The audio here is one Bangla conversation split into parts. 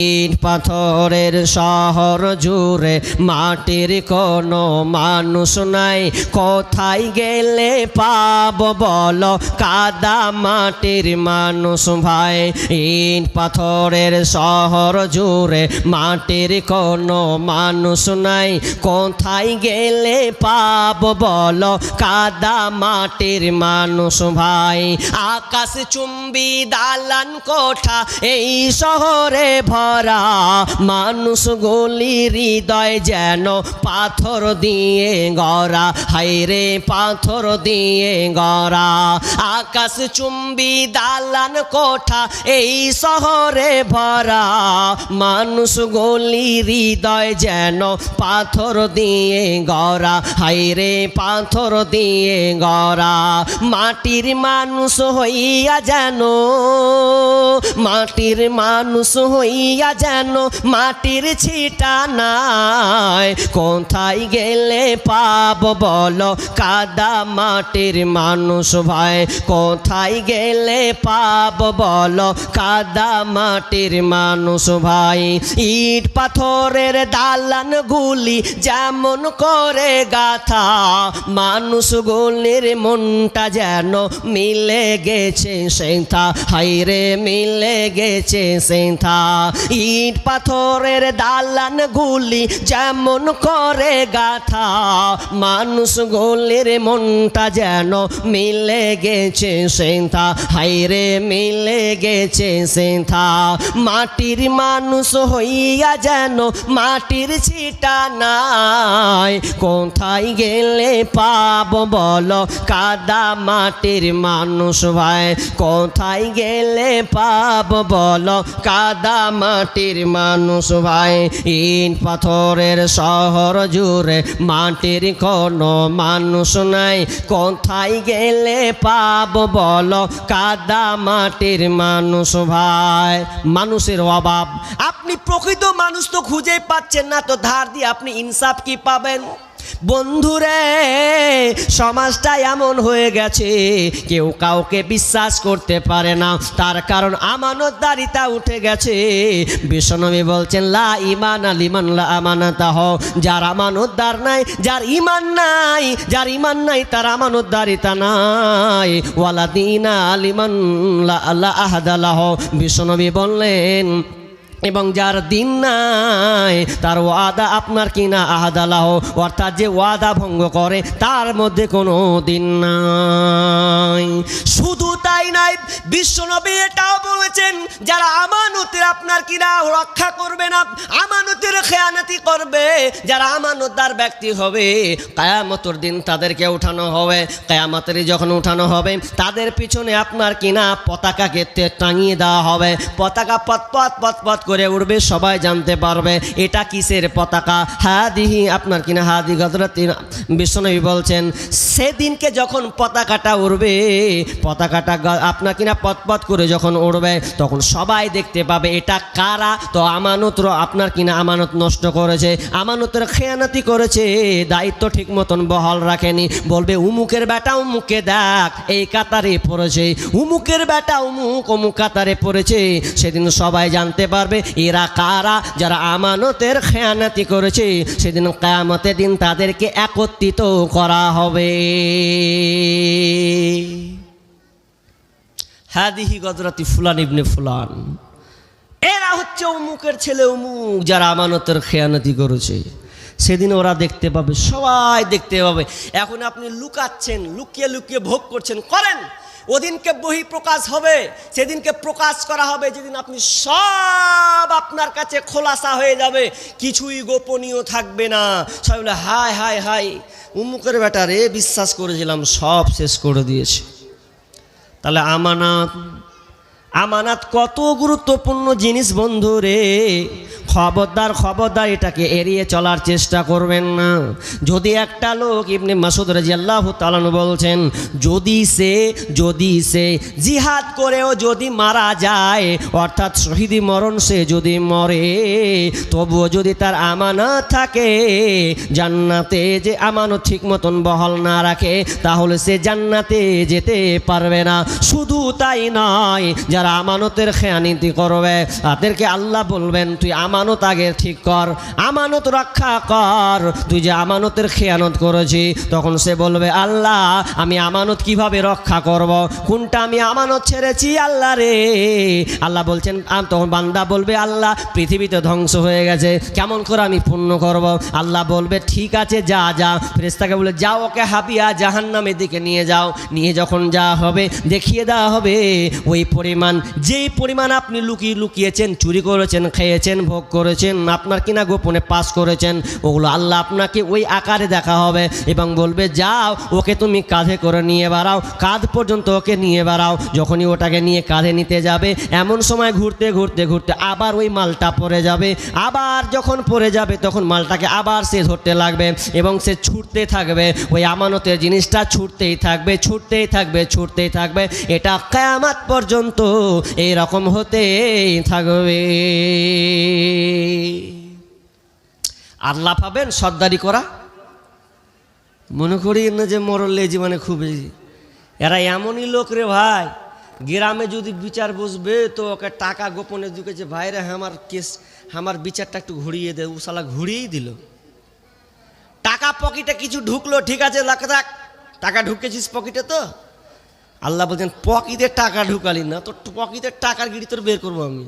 ইট পাথরের শহর জুড়ে মাটির কোনো মানুষ নাই। কোথায় গেলে পাব বলো? কাদা মাটির মানুষ ভাই। ইট পাথরের শহর জুড়ে মাটির কোনো মানুষ নাই। কোথায় গেলে পাব বলো? কাদা মাটির মানুষ ভাই। আকাশ চুম্বি দালান কোঠা এই শহরে ভরা মানুষ গলি হৃদয় যেন পাথর দিয়ে গড়া। হাইরে পাথর দিয়ে গড়া। আকাশ চুম্বি দালান কোঠা এই শহরে ভরা। মানুষ গলি হৃদয় যেন পাথর দিয়ে গড়া। হাইরে পাথর দিয়ে গড়া। মাটির মানুষ হইয়া যেন, মাটির মানুষ হইয়া যেন মাটির ছিটা নাই। কোথায় গেলে পাব বলো, কাদা মাটির মানুষ ভাই। কোথায় গেলে পাব বলো, কাদা মাটির মানুষ ভাই। ইট পাথরের দালান গুলি যেমন করে গাথা মানুষ গুলির মনটা যেন মিলে গেছে সেথা হাইরে মিলে গেছে সেথা ইট পাথরের দালান গুলি যেমন করে গাথা, মানুষ গুলির মনটা যেন মিলে গেছে সেথা হাইরে মিলে গেছে সেথা মাটির মানুষ হইয়া যেন মাটির ছিটা নাই। কোথায় গেলে পাব বলো? কাদা মাটির মানুষ ভাই, কোথায় গেলে পাব বলো? কাদা মাটির মানুষ ভাই, ইট পাথরের শহর জুড়ে মাটির কোনো মানুষ নাই। কোথায় গেলে পাব বলো, কাদা মাটির মানুষ ভাই? মানুষের অভাব। আপনি প্রকৃত মানুষ তো খুঁজে পাচ্ছেন না, তো ধার দিয়ে আপনি ইনসাফ কি পাবেন? বন্ধুরে, সমাজটা এমন হয়ে গেছে, কেউ কাউকে বিশ্বাস করতে পারে না। তার কারণ আমানতদারিতা উঠে গেছে। বিশ্বনবী বলছেন, লা ইমান আলিমান লা আমানাতা হ। যার আমানতদার নাই, যার ইমান নাই, যার ইমান নাই, তার আমানতদারিতা নাই। ওয়ালা দিনা আলিমান লা আল্লাহ আহাদালাহ বিশ্বনবী বললেন এবং যার দিন নাই, তার ওয়াদা আপনার কিনা আহাদালাহ। অর্থাৎ যে ওয়াদা ভঙ্গ করে, তার মধ্যে কোনো দিন নাই। শুধু তাই নাই। বিশ্বনবী এটাও বলেছেন, যারা আমানতের আপনার কিনা রক্ষা করবে না, আমানতের খেয়ানাতি করবে। যারা আমানতদার ব্যক্তি হবে, কায়ামতর দিন তাদেরকে উঠানো হবে। কায়ামতের যখন উঠানো হবে, তাদের পিছনে আপনার কিনা পতাকাকে তে- টাঙিয়ে দেওয়া হবে। পতাকা পথ পথ পথ পথ করে উঠবে সবাই জানতে পারবে এটা কিসের পতাকা। হাদিহি আপনার কিনা হাদি গদরতি বিশ্বনবী বলছেন, সেদিনকে যখন পতাকাটা উড়বে, পতাকাটা গ- আপনার কিনা পথ পথ করে যখন উড়বে, তখন সবাই দেখতে পাবে এটা কারা। তো আমানত আপনার কিনা আমানত নষ্ট করেছে, আমানতের খেয়ানাতি করেছে, দায়িত্ব ঠিক মতন বহাল রাখেনি। বলবে, উমুকের বেটা উমুকে দেখ, এই কাতারে পড়েছে। উমুকের বেটা উমুক, অমুক কাতারে পড়েছে। সেদিন সবাই জানতে পারবে, এরা কারা যারা আমানতের খেয়ানাতি করেছে। সেদিন কেয়ামতের দিন তাদেরকে একত্রিত করা হবে। হাদিহি গজরাতি ফুলান ইবনে ফুলান। এরা হচ্ছে অমুকের ছেলে অমুক যারা আমানতের খেয়ানতি করেছে। সেদিন ওরা দেখতে পাবে, সবাই দেখতে পাবে। এখন আপনি লুকাচ্ছেন, লুকিয়ে লুকিয়ে ভোগ করছেন, করেন। ওদিনকে বহি প্রকাশ হবে, সেদিনকে প্রকাশ করা হবে, যেদিন আপনি সব আপনার কাছে খোলাসা হয়ে যাবে। কিছুই গোপনীয় থাকবে না। সবাই বলে, হায় হায় হায়। উমুকের ব্যাটারে বিশ্বাস করেছিলাম, সব শেষ করে দিয়েছে। তাহলে আমানত আমানাত কত গুরুত্বপূর্ণ জিনিস বন্ধু রে। খবরদার খবরদার এটাকে এড়িয়ে চলার চেষ্টা করবেন না। যদি একটা লোক ইবনে মাসুদ রাজি আল্লাহ তালানু বলছেন, যদি সে যদি সে জিহাদ করেও যদি মারা যায়, অর্থাৎ শহীদি মরণ সে যদি মরে, তবুও যদি তার আমানত থাকে, জান্নাতে যে আমানত ঠিক মতন বহল না রাখে, তাহলে সে জান্নাতে যেতে পারবে না। শুধু তাই নয় যারা আমানতের খেয়ানীতি করবে, তাদেরকে আল্লাহ বলবেন, তুই আমানত আগে ঠিক কর, আমানত রক্ষা কর। তুই যে আমানতের খেয়ানত করেছি, তখন সে বলবে, আল্লাহ, আমি আমানত কীভাবে রক্ষা করব? কোনটা আমি আমানত ছেড়েছি? আল্লাহ রে। আল্লাহ বলছেন তখন বান্দা বলবে, আল্লাহ, পৃথিবীতে ধ্বংস হয়ে গেছে, কেমন করে আমি পূর্ণ করব? আল্লাহ বলবে, ঠিক আছে, যা যা। ফেরেস্তাকে বলে, যাও ওকে হাবিয়া জাহান্নামের দিকে নিয়ে যাও। নিয়ে যখন যা হবে, দেখিয়ে দেওয়া হবে, ওই পরিমাণ যেই পরিমাণ আপনি লুকিয়ে লুকিয়েছেন, চুরি করেছেন, খেয়েছেন, ভোগ করেছেন, আপনার কিনা গোপনে পাস করেছেন, ওগুলো আল্লাহ আপনাকে ওই আকারে দেখা হবে এবং বলবে, যাও, ওকে তুমি কাঁধে করে নিয়ে বেড়াও, কাঁধ পর্যন্ত ওকে নিয়ে বেড়াও, যখনই ওটাকে নিয়ে কাঁধে নিতে যাবে, এমন সময় ঘুরতে ঘুরতে ঘুরতে আবার ওই মালটা পড়ে যাবে, আবার যখন পড়ে যাবে তখন মালটাকে আবার সে ধরতে লাগবে এবং সে ছুটতে থাকবে, ওই আমানতের জিনিসটা ছুটতেই থাকবে ছুটতেই থাকবে ছুটতেই থাকবে, এটা কেয়ামাত পর্যন্ত এই হতে থাকবে। আল্লাহ পাবেন সর্দারি করা। মনে করি না যে মরলে জীবনে খুব। এরা এমনই লোক রে ভাই, গ্রামে যদি বিচার বসবে তো ওকে টাকা গোপনে ঢুকেছে। ভাইরে আমার কেস, আমার বিচারটা একটু ঘুরিয়ে দে। উশালা শালা ঘুরিয়েই দিল। টাকা পকেটে কিছু ঢুকলো, ঠিক আছে লাখ রাখ। টাকা ঢুকেছিস পকেটে তো? আল্লাহ বলছেন পকেটে টাকা ঢুকালি না তোর পকেটের টাকার গিরি তোর বের করব আমি।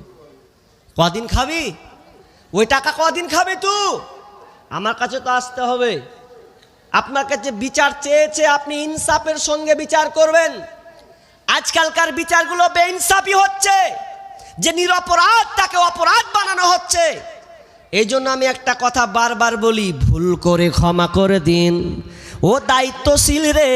কদিন খাবি? ওই টাকা কদিন খাবি তুই আমার কাছে তো আসতে হবে। আপনার কাছে বিচার চেয়েছে, আপনি ইনসাফের সঙ্গে বিচার করবেন। আজকালকার বিচারগুলো বেইনসাফি হচ্ছে, যে নিরপরাধ তাকে অপরাধ বানানো হচ্ছে। এই জন্য আমি একটা কথা বারবার বলি, ভুল করে ক্ষমা করে দিন। ও দায়িত্বশীল রে,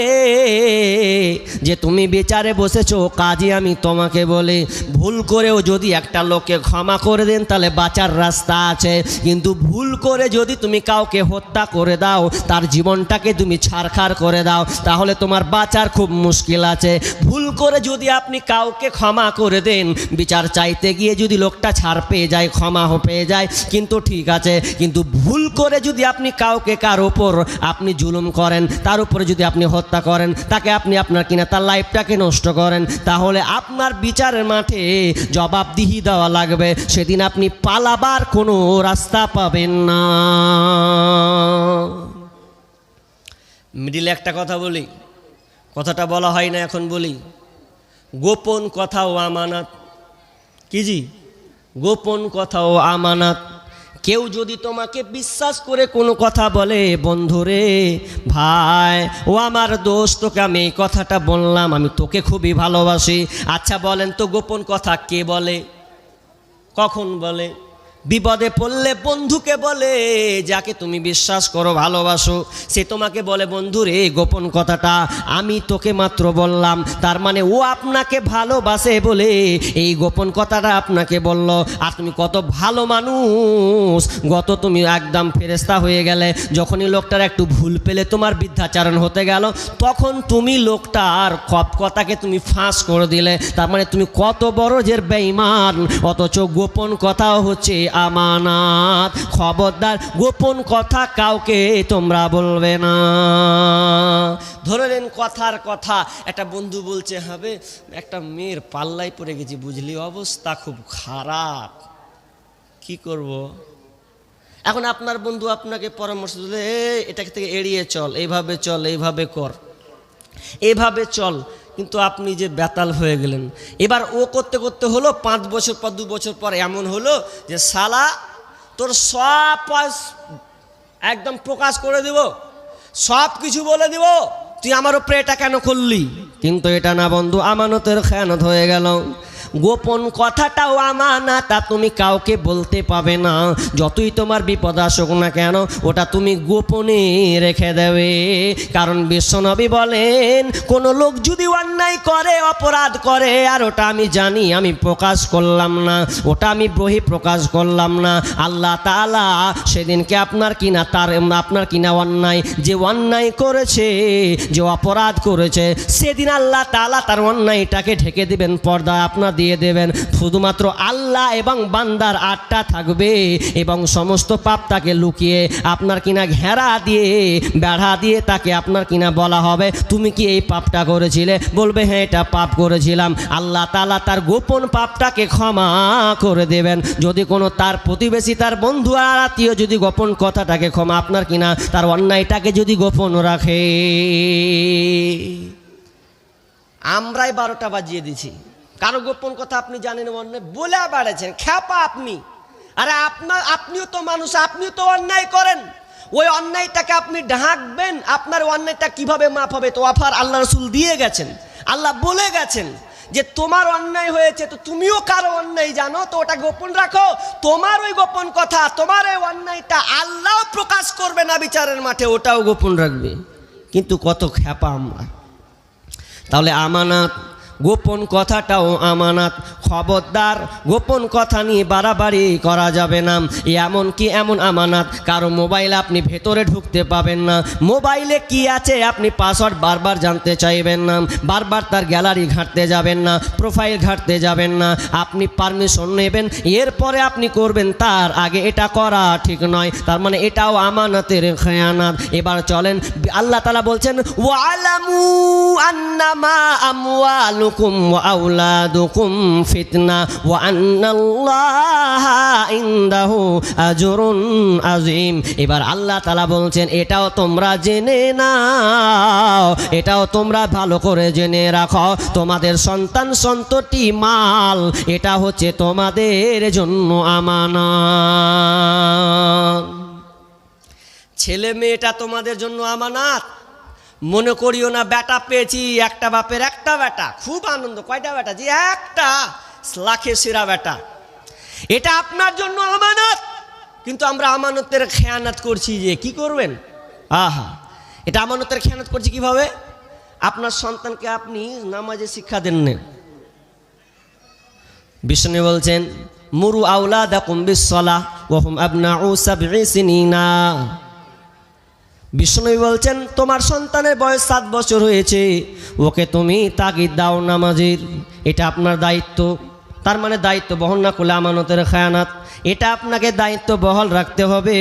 যে তুমি বিচারে বসেছো, কাজে আমি তোমাকে বলি, ভুল করেও যদি একটা লোককে ক্ষমা করে দেন, তাহলে বাঁচার রাস্তা আছে। কিন্তু ভুল করে যদি তুমি কাউকে হত্যা করে দাও, তার জীবনটাকে তুমি ছাড়খাড় করে দাও, তাহলে তোমার বাঁচার খুব মুশকিল আছে। ভুল করে যদি আপনি কাউকে ক্ষমা করে দেন, বিচার চাইতে গিয়ে যদি লোকটা ছাড় পেয়ে যায়, ক্ষমা পেয়ে যায়, কিন্তু ঠিক আছে। কিন্তু ভুল করে যদি আপনি কাউকে, কার ওপর আপনি জুলুম করেন তার উপরে যদি আপনি হত্যা করেন, তাকে আপনি আপনার কিনা, তার লাইফটাকে নষ্ট করেন, তাহলে আপনার বিচারের মাঠে জবাবদিহি দেওয়া লাগবে। সেদিন আপনি পালাবার কোনো রাস্তা পাবেন না। মিডিলে একটা কথা বলি, কথাটা বলা হয় না এখন বলি। গোপন কথা ও আমানাত। কি জি? গোপন কথা ও আমানাত। কেউ যদি তোমাকে বিশ্বাস করে কোনো কথা বলে, বন্ধুরে, ভাই, ও আমার দোষ, তোকে আমি এই কথাটা বললাম, আমি তোকে খুবই ভালোবাসি। আচ্ছা বলেন তো, গোপন কথা কে বলে? কখন বলে? বিপদে পড়লে বন্ধুকে বলে, যাকে তুমি বিশ্বাস করো, ভালোবাসো, সে তোমাকে বলে বন্ধুরে এই গোপন কথাটা আমি তোকে মাত্র বললাম। তার মানে ও আপনাকে ভালোবাসে বলে এই গোপন কথাটা আপনাকে বলল। আর তুমি কত ভালো মানুষ, গত তুমি একদম ফেরেস্তা হয়ে গেলে। যখনই লোকটার একটু ভুল পেলে তোমার বৃদ্ধাচারণ হতে গেল, তখন তুমি লোকটার কপ কথাকে তুমি ফাঁস করে দিলে। তার মানে তুমি কত বড় যে বেঈমান, অথচ গোপন কথাও হচ্ছে আমানাত। খবরদার গোপন কথা কাউকে তোমরা বলবে না। ধরে নেন কথার কথা একটা বন্ধু বলছে হবে একটা মেয়ের পাল্লায় পড়ে গেছি বুঝলি? অবস্থা খুব খারাপ। কি করব। এখন আপনার বন্ধু আপনাকে পরামর্শ দিলে "এ, এটা থেকে এড়িয়ে চল এইভাবে চল এইভাবে কর এভাবে চল। কিন্তু আপনি যে বেতাল হয়ে গেলেন। এবার ও করতে করতে হলো পাঁচ বছর পর, দু বছর পর এমন হলো যে সালা তোর সব একদম প্রকাশ করে দিব, সব কিছু বলে দিব, তুই আমার উপরে এটা কেন করলি? কিন্তু এটা না বন্ধু, আমানতের খেয়ানত হয়ে গেল। গোপন কথাটাও আমানা তা তুমি কাউকে বলতে পাবে না। যতই তোমার বিপদ আসুক না কেন, ওটা তুমি গোপনে রেখে দেবে। কারণ বিশ্বনবী বলেন, কোনো লোক যদি অন্যায় করে, অপরাধ করে, আর ওটা আমি জানি, আমি প্রকাশ করলাম না, ওটা আমি বহি প্রকাশ করলাম না, আল্লাহ তালা সেদিনকে আপনার কিনা তার, আপনার কিনা অন্যায়, যে অন্যায় করেছে, যে অপরাধ করেছে, সেদিন আল্লাহ তালা তার অন্যায়টাকে ঢেকে দেবেন পর্দা আপনার দিয়ে দেবেন। শুধুমাত্র আল্লাহ এবং বান্দার আটটা থাকবে এবং সমস্ত পাপ তাকে লুকিয়ে আপনার কিনা ঘেরা দিয়ে, বেড়া দিয়ে তাকে আপনার কিনা বলা হবে। তুমি কি এই পাপটা করেছিলে? বলবে হ্যাঁ এটা পাপ করেছিলাম। আল্লাহ তালা তার গোপন পাপটাকে ক্ষমা করে দেবেন। যদি কোনো তার প্রতিবেশী, তার বন্ধু আর আত্মীয় যদি গোপন কথাটাকে ক্ষমা আপনার কিনা, তার অন্যায়টাকে যদি গোপন রাখে। আমরাই বারোটা বাজিয়ে দিছি কারও গোপন কথা আপনি জানেন অন্যায় বলে বাড়াচ্ছেন খ্যাপা আপনি। আরে আপনার আপনিও তো মানুষ, আপনিও তো অন্যায় করেন। ওই অন্যায়টাকে আপনি ঢাকবেন, আপনার অন্যায়টা কীভাবে মাপ হবে? তো অফার আল্লাহ রসুল দিয়ে গেছেন, আল্লাহ বলে গেছেন যে তোমার অন্যায় হয়েছে, তো তুমিও কারও অন্যায় জানো? তো ওটা গোপন রাখো। তোমার ওই গোপন কথা, তোমার ওই অন্যায়টা আল্লাহ প্রকাশ করবে না বিচারের মাঠে, ওটাও গোপন রাখবে। কিন্তু কত খ্যাপা আমরা। তাহলে আমানাত গোপন কথাটাও আমানাত। খবরদার, গোপন কথা নিয়ে বাড়াবাড়ি করা যাবে না। এমন কি এমন আমানাত? কারও মোবাইল আপনি ভেতরে ঢুকতে পাবেন না। মোবাইলে কি আছে আপনি পাসওয়ার্ড বারবার জানতে চাইবেন না। বারবার তার গ্যালারি ঘাঁটতে যাবেন না, প্রোফাইল ঘাঁটতে যাবেন না। আপনি পারমিশন নেবেন, এরপরে আপনি করবেন, তার আগে এটা করা ঠিক নয়। তার মানে এটাও আমানতের খেয়ানাত। এবার চলেন, আল্লাহ তালা বলছেন, ওয়ালামু আন্নামা আমওয়ালুকুম ওয়া আওলাদুকুম ফিতনা ওয়া আন্নাল্লাহা ইনদাহু আজরুন আযীম এবার আল্লাহ তাআলা বলছেন, এটাও তোমরা জেনে নাও, এটাও তোমরা ভালো করে জেনে রাখো। তোমাদের সন্তান সন্ততি মাল, এটা হচ্ছে তোমাদের জন্য আমানত। ছেলে মেয়েটা তোমাদের জন্য আমানাত? মনে করিও না বেটা পেয়েছি, একটা বাপের একটা বেটা খুব আনন্দ, কয়টা বেটা যে একটা, লাখে সেরা বেটা এটা আপনার জন্য আমানত। কিন্তু আমরা আমানতের খেয়ানাত করছি যে কি করবেন? আহা, এটা আমানতের খেয়ানাত করছি কীভাবে? আপনার সন্তানকে আপনি নামাজে শিক্ষা দেন না। বিষ্ণু বলছেন, মুরু আউলা দা কুম্বিসলা ওহম আবনা ও সাবিনা বিষ্ণু বলছেন, তোমার সন্তানের বয়স সাত বছর হয়েছে। ওকে তুমি তাগিদ দাও নামাজের। এটা আপনার দায়িত্ব। তার মানে দায়িত্ব বহন না করলে আমানতের খায়ানাত এটা আপনাকে দায়িত্ব বহাল রাখতে হবে।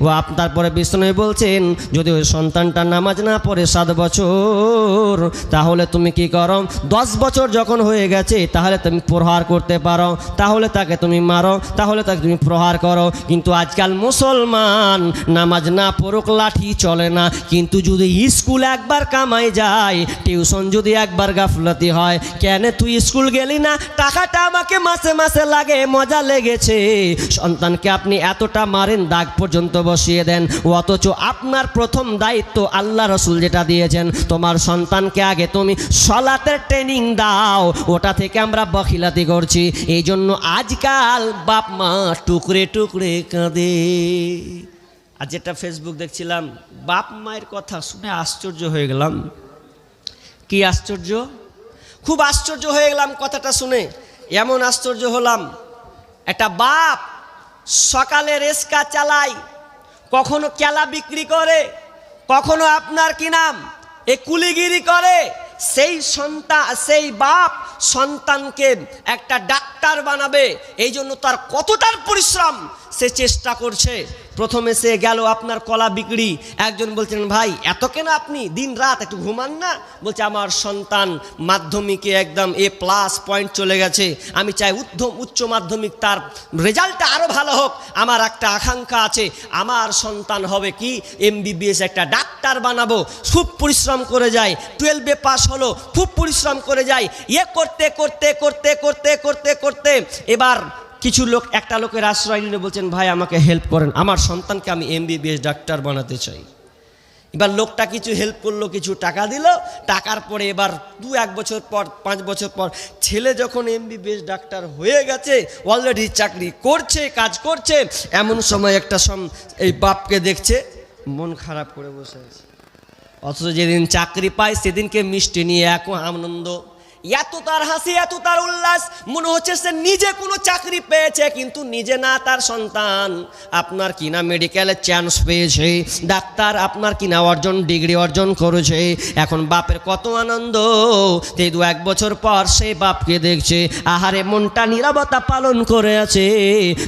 ও আপ, তারপরে বিষ্ণু বলছেন, যদি ওই সন্তানটা নামাজ না পড়ে সাত বছর, তাহলে তুমি কি করো? দশ বছর যখন হয়ে গেছে, তাহলে তুমি প্রহার করতে পারো। তাহলে তাকে তুমি মারো, তাহলে তাকে তুমি প্রহার করো। কিন্তু আজকাল মুসলমান নামাজ না পড়ুক, লাঠি চলে না। কিন্তু যদি স্কুল একবার কামাই যায়, টিউশন যদি একবার গাফলতি হয়, কেন তুই স্কুল গেলি না? টাকাটা আমাকে মাসে মাসে লাগে, মজা লেগেছে। সন্তানকে আপনি এতটা মারেন, দাগ পর্যন্ত বসিয়ে দেন। অথচ আপনার প্রথম দায়িত্ব আল্লাহ রসুল যেটা দিয়েছেন, তোমার সন্তানকে আগে তুমি সলাতের ট্রেনিং দাও, ওটা থেকে আমরা বখিলাতি করছি। এই জন্য আজকাল বাপ মা টুকরে টুকরে কাঁদে। আর যেটা ফেসবুক দেখছিলাম, বাপ মায়ের কথা শুনে আশ্চর্য হয়ে গেলাম। কি আশ্চর্য? খুব আশ্চর্য হয়ে গেলাম কথাটা শুনে। এমন আশ্চর্য হলাম একটা বাপ সকালে রেস্কা চালায়, কখনো কেলা বিক্রি করে, কখনো আপনার কি নাম? এ কুলিগিরি করে। সেই সন্তান সেই বাপ সন্তানকে একটা ডাক্তার বানাবে এই জন্য তার কতটার পরিশ্রম সে চেষ্টা করছে। প্রথমে সে গেল আপনার কলা বিক্রি। একজন বলছেন, ভাই, এত কেন আপনি? দিন রাত একটু ঘুমান না? বলছে, আমার সন্তান মাধ্যমিকে একদম এ প্লাস পয়েন্ট চলে গেছে। আমি চাই উদ্ধম, উচ্চ মাধ্যমিক, তার রেজাল্টটা আরও ভালো হোক। আমার একটা আকাঙ্ক্ষা আছে। আমার সন্তান হবে কি? এমবিবিএস একটা ডাক্তার বানাবো। খুব পরিশ্রম করে যায়। টুয়েলভে পাস হলো। খুব পরিশ্রম করে যায়। ইয়ে করতে করতে করতে করতে করতে করতে, এবার কিছু লোক, একটা লোকের আশ্রয় নিয়ে বলছেন, ভাই, আমাকে হেল্প করেন। আমার সন্তানকে আমি এমবিবিএস ডাক্তার বানাতে চাই। এবার লোকটা কিছু হেল্প করল, কিছু টাকা দিল। টাকার পরে এবার দু এক বছর পর, পাঁচ বছর পর ছেলে যখন এমবিবিএস ডাক্তার হয়ে গেছে অলরেডি চাকরি করছে, কাজ করছে, এমন সময় একটা সম, এই বাপকে দেখছে, মন খারাপ করে বসে আছে। অথচ যেদিন চাকরি পায়, সেদিনকে মিষ্টি নিয়ে এক আনন্দ। এত তার হাসি, এত তার উল্লাস, মনে হচ্ছে সে নিজে কোনো চাকরি পেয়েছে, কিন্তু নিজে না তার সন্তান। আপনার কিনা মেডিকেলে চান্স পেয়েছে, ডাক্তার আপনার কিনা অর্জন ডিগ্রি অর্জন করেছে। এখন বাপের কত আনন্দ এই দু এক বছর পর সে বাপকে দেখছে, আহারে মনটা নিরাপত্তা পালন করে আছে।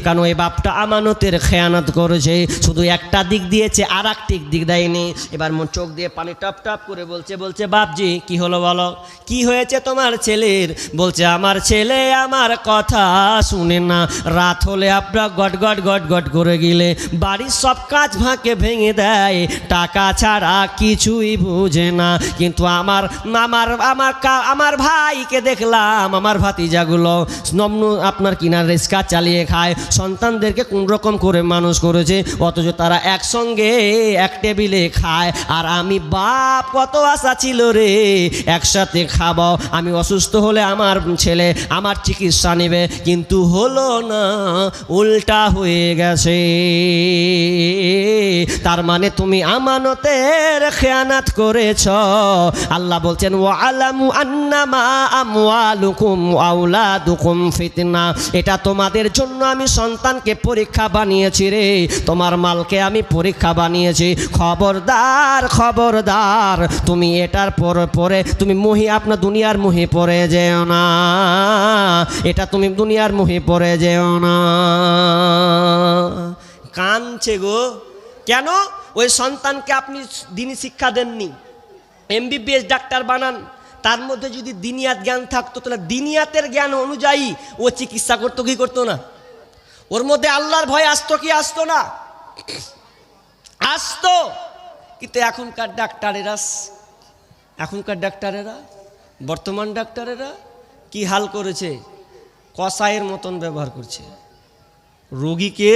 কারণ ওই বাপটা আমানতের খেয়ানত করেছে? শুধু একটা দিক দিয়েছে আর একটি দিক দেয়নি। এবার মন চোখ দিয়ে পানি টপ টপ করে বলছে বলছে, বাপজি, কি হলো বলো? কি হয়েছে তোমার? ছেলের, বলছে, আমার ছেলে আমার কথা শুনে না। রাত হলে আপনার গট গট গট গট করে গেলে। বাড়ির সব কাজ ভাঁকে ভেঙে দেয়, টাকা ছাড়া কিছুই বুঝে না। কিন্তু আমার আমার আমার আমার ভাইকে দেখলাম, আমার ভাতিজাগুলো নমন আপনার কিনার রিক্সা চালিয়ে খায়। সন্তানদেরকে কোন রকম করে মানুষ করেছে, অথচ তারা একসঙ্গে এক টেবিলে খায়। আর আমি, বাপ, কত আশা ছিল রে, একসাথে খাব, আমি অসুস্থ হলে আমার ছেলে আমার চিকিৎসা নেবে, কিন্তু হলো না, উল্টা হয়ে গেছে। তার মানে তুমি আমানতের খেয়ানাত করেছ। আল্লাহ বলছেন ও আলামু আন্নামা ফিতনা। এটা তোমাদের জন্য আমি সন্তানকে পরীক্ষা বানিয়েছি রে। তোমার মালকে আমি পরীক্ষা বানিয়েছি। খবরদার খবরদার, তুমি এটার পরে পরে তুমি মহি, আপনার দুনিয়ার মুহে পড়ে যেও না। এটা তুমি দুনিয়ার মুহে পড়ে যেও না। কানছে গো। কেন? ওই সন্তানকে আপনি দিনই শিক্ষা দেননি। এমবিবিএস ডাক্তার বানান। তার মধ্যে যদি দিনিয়াত জ্ঞান থাকতো, তাহলে দিনিয়াতের জ্ঞান অনুযায়ী ও চিকিৎসা করতো, কি করতো না? ওর মধ্যে আল্লাহর ভয় আসতো কি আসতো না? আসতো। কিন্তু এখনকার ডাক্তারেরা এখনকার ডাক্তারেরা বর্তমান ডাক্তারেরা কি হাল করেছে? কসাইয়ের মতন ব্যবহার করছে। রোগীকে